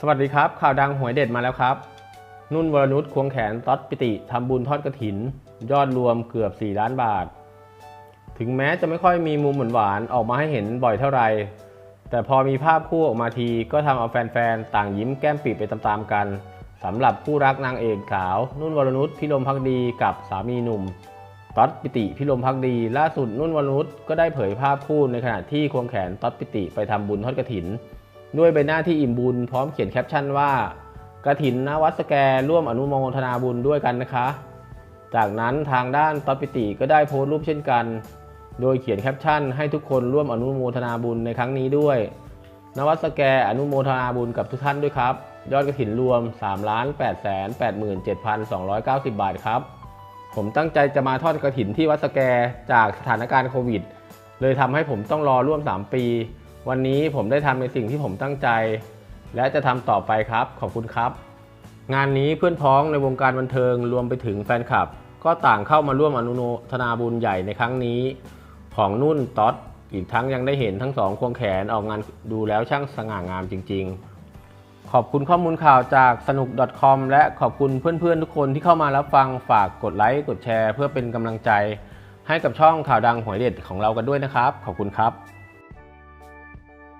สวัสดีครับ ข่าวดังหวยเด็ดมาแล้วครับ นุ่นวรนุชควงแขนต๊อดปิติทำบุญทอดกระถิน ยอดรวมเกือบ 4 ล้านบาท ถึงแม้จะไม่ค่อยมีมุมหวานๆออกมาให้เห็นบ่อยเท่าไหร่แต่พอมีภาพคู่ออกมาทีก็ทำเอาแฟนๆ ต่างยิ้มแก้มปิดไปตามๆกันสำหรับคู่รักนางเอกสาว นุ่นวรนุชพิรมพักดีกับสามีหนุ่มต๊อดปิติพิรมพักดี ล่าสุดนุ่นวรนุชก็ได้เผยภาพคู่ในขณะที่ควงแขนต๊อดปิติไปทำบุญทอดกระถิน ด้วยใบหน้าที่อิ่มบุญพร้อมเขียนแคปชั่นว่ากระถินนวัดสแกร่วมอนุโมทนาบุญด้วยกันนะคะ จากนั้นทางด้านตอปิติก็ได้โพสต์รูปเช่นกัน โดยเขียนแคปชั่นให้ทุกคนร่วมอนุโมทนาบุญในครั้งนี้ด้วย นวัดสแกอนุโมทนาบุญกับทุกท่านด้วยครับ ยอดกระถินรวม 3 8 8 7 2 9 0 บาทครับ ผมตั้งใจจะมาทอดกระถินที่วัดสแกจากสถานการณ์โควิด เลยทำให้ผมต้องรอร่วม 3 ปี วันนี้ผมได้ทำในสิ่งที่ผมตั้งใจ และจะทำต่อไปครับ ขอบคุณครับ งานนี้เพื่อนพ้องในวงการบันเทิงรวมไปถึงแฟนคลับ ก็ต่างเข้ามาร่วมอนุโมทนาบุญใหญ่ในครั้งนี้ ของนุ่นต๊อดอีกทั้งยังได้เห็นทั้งสองควงแขนออกงานดูแล้วช่างสง่างามจริง ๆ ขอบคุณข้อมูลข่าวจากสนุก .com และขอบคุณเพื่อนๆทุกคนที่เข้ามารับฟังฝากกดไลค์กดแชร์ เพื่อเป็นกำลังใจ ให้กับช่องข่าวดังหวยเด็ดของเรากันด้วยนะครับ ขอบคุณครับ